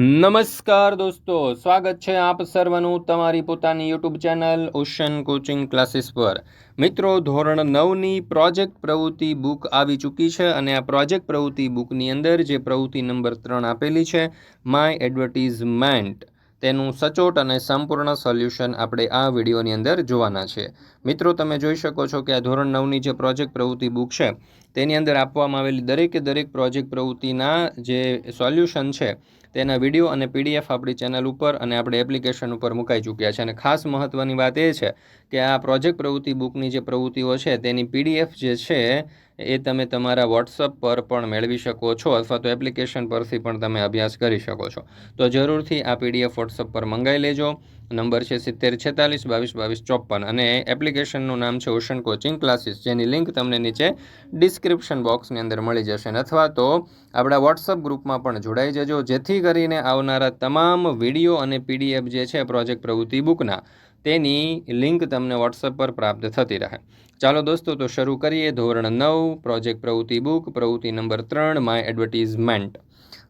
નમસ્કાર દોસ્તો, સ્વાગત છે આપ સર્વનું તમારી પોતાની YouTube channel ocean coaching classes પર. મિત્રો, ધોરણ નવની પ્રોજેક્ટ પ્રવૃત્તિ બુક આવી ચૂકી છે અને આ પ્રોજેક્ટ પ્રવૃત્તિ બુકની અંદર જે પ્રવૃત્તિ નંબર ત્રણ આપેલી છે માય એડવર્ટીઝમેન્ટ તેનું સચોટ અને સંપૂર્ણ સોલ્યુશન આપણે આ વિડીયોની અંદર જોવાના છે. મિત્રો, તમે જોઈ શકો છો કે આ ધોરણ નવની જે પ્રોજેક્ટ પ્રવૃત્તિ બુક છે, તેની અંદર આપવામાં આવેલી દરેકે દરેક પ્રોજેક્ટ પ્રવૃત્તિના જે સોલ્યુશન છે, તેના વીડિયો અને પીડીએફ આપણી ચેનલ ઉપર અને આપણે એપ્લિકેશન ઉપર મુકાઈ ચૂક્યા છે. અને ખાસ મહત્ત્વની વાત એ છે કે આ પ્રોજેક્ટ પ્રવૃત્તિ બુકની જે પ્રવૃત્તિઓ છે, તેની પીડીએફ જે છે એ તમે તમારા વોટ્સઅપ પર પણ મેળવી શકો છો અથવા તો એપ્લિકેશન પરથી પણ તમે અભ્યાસ કરી શકો છો. તો જરૂરથી આ પીડીએફ વોટ્સઅપ પર મંગાવી લેજો. નંબર છે સિત્તેર છેતાલીસ બાવીસ બાવીસ ચોપન અને એપ્લિકેશનનું નામ છે ઓશન કોચિંગ ક્લાસીસ જેની લિંક તમને નીચે ડિસ્ક્રિપ્શન બોક્સની અંદર મળી જશે. અથવા તો આપણા વોટ્સઅપ ગ્રુપમાં પણ જોડાઈ જજો. જેથી કરીને આવનારા તમામ વીડિયો અને પીડીએફ જે છે પ્રોજેક્ટ પ્રવૃત્તિ બુકના તેની લિંક તમને વોટ્સઅપ પર પ્રાપ્ત થતી રહે. ચાલો દોસ્તો, તો શરૂ કરીએ ધોરણ નવ પ્રોજેક્ટ પ્રવૃત્તિ બુક, પ્રવૃત્તિ નંબર ત્રણ માય એડવર્ટીઝમેન્ટ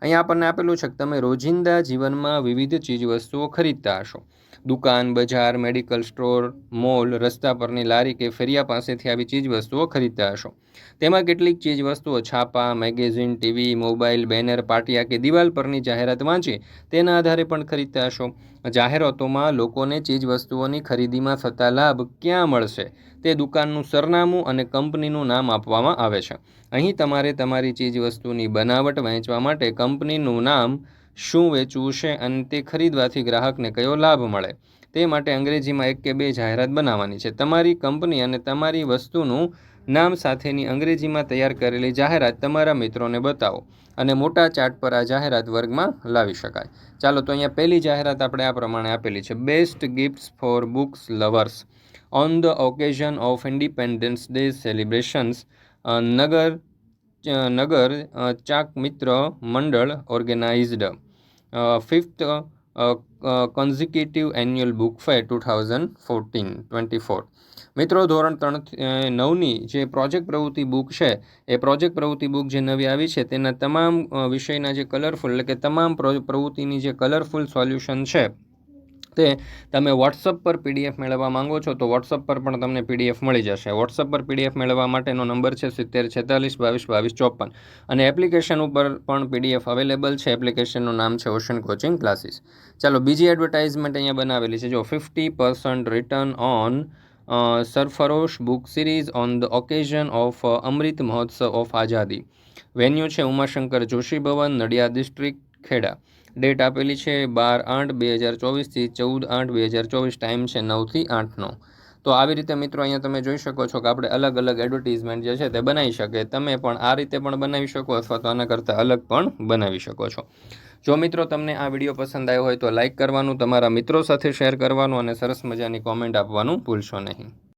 અહીંયા આપણને આપેલું છે કે તમે રોજિંદા જીવનમાં વિવિધ ચીજવસ્તુઓ ખરીદતા હશો. દુકાન, બજાર, મેડિકલ સ્ટોર, મોલ, રસ્તા પરની લારી કે ફેરિયા પાસેથી આવી ચીજવસ્તુઓ ખરીદતા હશો. તેમાં કેટલીક ચીજવસ્તુઓ છાપા, મેગેઝિન, ટીવી, મોબાઈલ, બેનર, પાટિયા કે દિવાલ પરની જાહેરાત વાંચી તેના આધારે પણ ખરીદતા હશો. જાહેરાતોમાં લોકોને ચીજવસ્તુઓની ખરીદીમાં થતા લાભ ક્યાં મળશે? તે દુકાનનું સરનામું અને કંપનીનું નામ આપવામાં આવે છે. અહીં તમારે તમારી ચીજવસ્તુની બનાવટ વહેંચવા માટે કંપનીનું નામ શું વેચવું છે અને તે ખરીદવાથી ગ્રાહકને કયો લાભ મળે? તે માટે અંગ્રેજીમાં એક કે બે જાહેરાત બનાવવાની છે. તમારી કંપની અને તમારી વસ્તુનું નામ સાથેની અંગ્રેજીમાં તૈયાર કરેલી જાહેરાત તમારા મિત્રોને બતાવો અને મોટા ચાર્ટ પર આ જાહેરાત વર્ગમાં લાવી શકાય. ચાલો તો અહીંયા પહેલી જાહેરાત આપણે આ પ્રમાણે આપેલી છે. Best gifts for books lovers on the occasion of independence day celebrations નગર નગર ચાક મિત્ર મંડળ organised. Fifth consecutive annual book fair two thousand fourteen twenty four મિત્રો, ધોરણ ત્રણ નવની જે પ્રોજેક્ટ પ્રવૃત્તિ બુક છે, એ પ્રોજેક્ટ પ્રવૃત્તિ બુક જે નવી આવી છે, તેના તમામ વિષયના જે કલરફુલ એટલે કે તમામ પ્રવૃત્તિની જે કલરફુલ સોલ્યુશન છે તે તમે વોટ્સઅપ પર પીડીએફ મેળવવા માંગો છો, તો વોટ્સઅપ પર પણ તમને પીડીએફ મળી જશે. વોટ્સઅપ પર પીડીએફ મેળવવા માટેનો નંબર છે સિત્તેર, છેતાલીસ, બાવીસ બાવીસ, ચોપન. અને એપ્લિકેશન ઉપર પણ પીડીએફ અવેલેબલ છે. એપ્લિકેશનનું નામ છે ઓશન કોચિંગ ક્લાસીસ ચાલો, બીજી એડવર્ટાઇઝમેન્ટ અહીંયા બનાવેલી છે. જો fifty percent return on Sarfarosh book series on the occasion of Amrit Mahotsav of Azadi. Venue છે ઉમાશંકર જોશી ભવન, નડિયાદ ડિસ્ટ્રિક્ટ ખેડા. ડેટ આપેલી છે બાર આઠ બે હજાર ચોવીસથી ચૌદ આઠ બે હજાર ચોવીસ ટાઈમ છે નવથી આઠનો તો આવી રીતે મિત્રો અહીંયા તમે જોઈ શકો છો કે આપણે અલગ અલગ એડવર્ટીઝમેન્ટ જે છે તે બનાવી શકે તમે પણ આ રીતે પણ બનાવી શકો અથવા તો આના કરતાં અલગ પણ બનાવી શકો છો. જો મિત્રો તમને આ વીડિયો પસંદ આવ્યો હોય તો લાઇક કરવાનું, તમારા મિત્રો સાથે શેર કરવાનું અને સરસ મજાની કોમેન્ટ આપવાનું ભૂલશો નહીં.